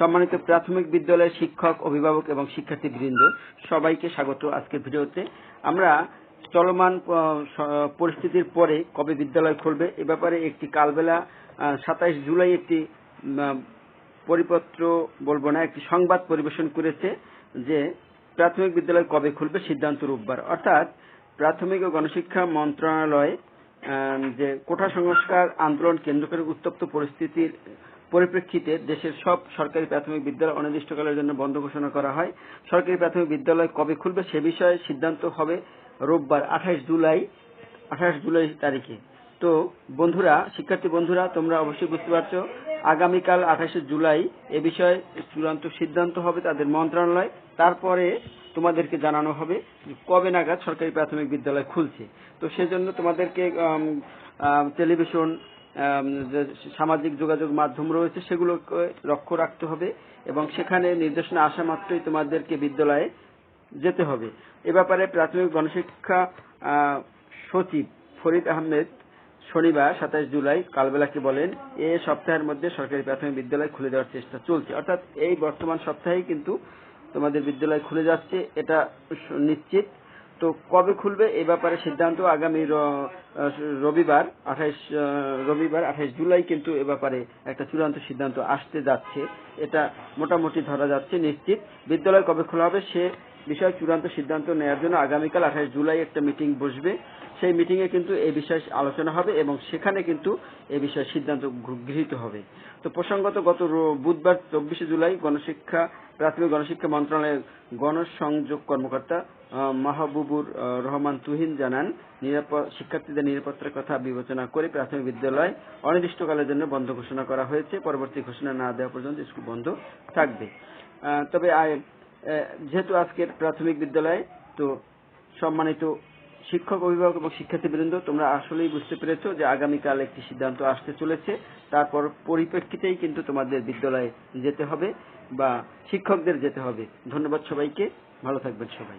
সম্মানিত প্রাথমিক বিদ্যালয়ের শিক্ষক, অভিভাবক এবং শিক্ষার্থীবৃন্দ, সবাইকে স্বাগত আজকের ভিডিওতে। আমরা চলমান পরিস্থিতির পরে কবে বিদ্যালয় খুলবে এ ব্যাপারে একটি কালবেলা সাতাইশ জুলাই একটি পরিপত্র বলব না, একটি সংবাদ পরিবেশন করেছে যে প্রাথমিক বিদ্যালয় কবে খুলবে সিদ্ধান্ত রোববার। অর্থাৎ প্রাথমিক ও গণশিক্ষা মন্ত্রণালয় যে কোঠা সংস্কার আন্দোলন কেন্দ্র করে উত্তপ্ত পরিস্থিতির পরিপ্রেক্ষিতে দেশের সব সরকারি প্রাথমিক বিদ্যালয় অনির্দিষ্টকালের জন্য বন্ধ ঘোষণা করা হয়। সরকারি প্রাথমিক বিদ্যালয় কবে খুলবে সে বিষয়ে সিদ্ধান্ত হবে রোববার আঠাশ জুলাই আঠাশ জুলাই তারিখে। তো বন্ধুরা, শিক্ষার্থী বন্ধুরা, তোমরা অবশ্যই বুঝতে পারছ, আগামীকাল আঠাশে জুলাই এ বিষয়ে চূড়ান্ত সিদ্ধান্ত হবে তাদের মন্ত্রণালয়। তারপরে তোমাদেরকে জানানো হবে কবে নাগাদ সরকারি প্রাথমিক বিদ্যালয় খুলছে। তো সেজন্য তোমাদেরকে টেলিভিশন সামাজিক যোগাযোগ মাধ্যম রয়েছে সেগুলোকে লক্ষ্য রাখতে হবে এবং সেখানে নির্দেশনা আসা মাত্রই তোমাদেরকে বিদ্যালয়ে যেতে হবে। এ ব্যাপারে প্রাথমিক গণশিক্ষা সচিব ফরিদ আহমেদ শনিবার সাতাশ জুলাই কালবেলাকে বলেন, এ সপ্তাহের মধ্যে সরকারি প্রাথমিক বিদ্যালয় খুলে দেওয়ার চেষ্টা চলছে। অর্থাৎ এই বর্তমান সপ্তাহেই কিন্তু তোমাদের বিদ্যালয় খুলে যাচ্ছে, এটা নিশ্চিত। তো কবে খুলবে এ ব্যাপারে সিদ্ধান্ত আগামী রবিবার, আঠাইশ রবিবার, আঠাইশ জুলাই কিন্তু এ ব্যাপারে একটা চূড়ান্ত সিদ্ধান্ত আসতে যাচ্ছে। এটা মোটামুটি ধরা যাচ্ছে নিশ্চিত। বিদ্যালয় কবে খোলা হবে সে বিষয়ে চূড়ান্ত সিদ্ধান্ত নেওয়ার জন্য আগামীকাল আঠাইশ জুলাই একটা মিটিং বসবে। সেই মিটিং এ কিন্তু এই বিষয়ে আলোচনা হবে এবং সেখানে কিন্তু এই বিষয়ে সিদ্ধান্ত গৃহীত হবে। তো প্রসঙ্গত গত বুধবার চব্বিশে জুলাই গণশিক্ষা, প্রাথমিক গণশিক্ষা মন্ত্রণালয়ের গণসংযোগ কর্মকর্তা মাহবুবুর রহমান তুহিন জানান শিক্ষার্থীদের নিরাপত্তার কথা বিবেচনা করে প্রাথমিক বিদ্যালয় অনির্দিষ্টকালের জন্য বন্ধ ঘোষণা করা হয়েছে। পরবর্তী ঘোষণা না দেওয়া পর্যন্ত স্কুল বন্ধ থাকবে। তবে যেহেতু আজকের প্রাথমিক বিদ্যালয়, তো সম্মানিত শিক্ষক, অভিভাবক এবং শিক্ষার্থী শিক্ষার্থীবৃন্দ, তোমরা আসলেই বুঝতে পেরেছ যে আগামীকাল একটি সিদ্ধান্ত আসতে চলেছে। তারপর পরিপ্রেক্ষিতেই কিন্তু তোমাদের বিদ্যালয়ে যেতে হবে বা শিক্ষকদের যেতে হবে। ধন্যবাদ সবাইকে। ভালো থাকবেন সবাই।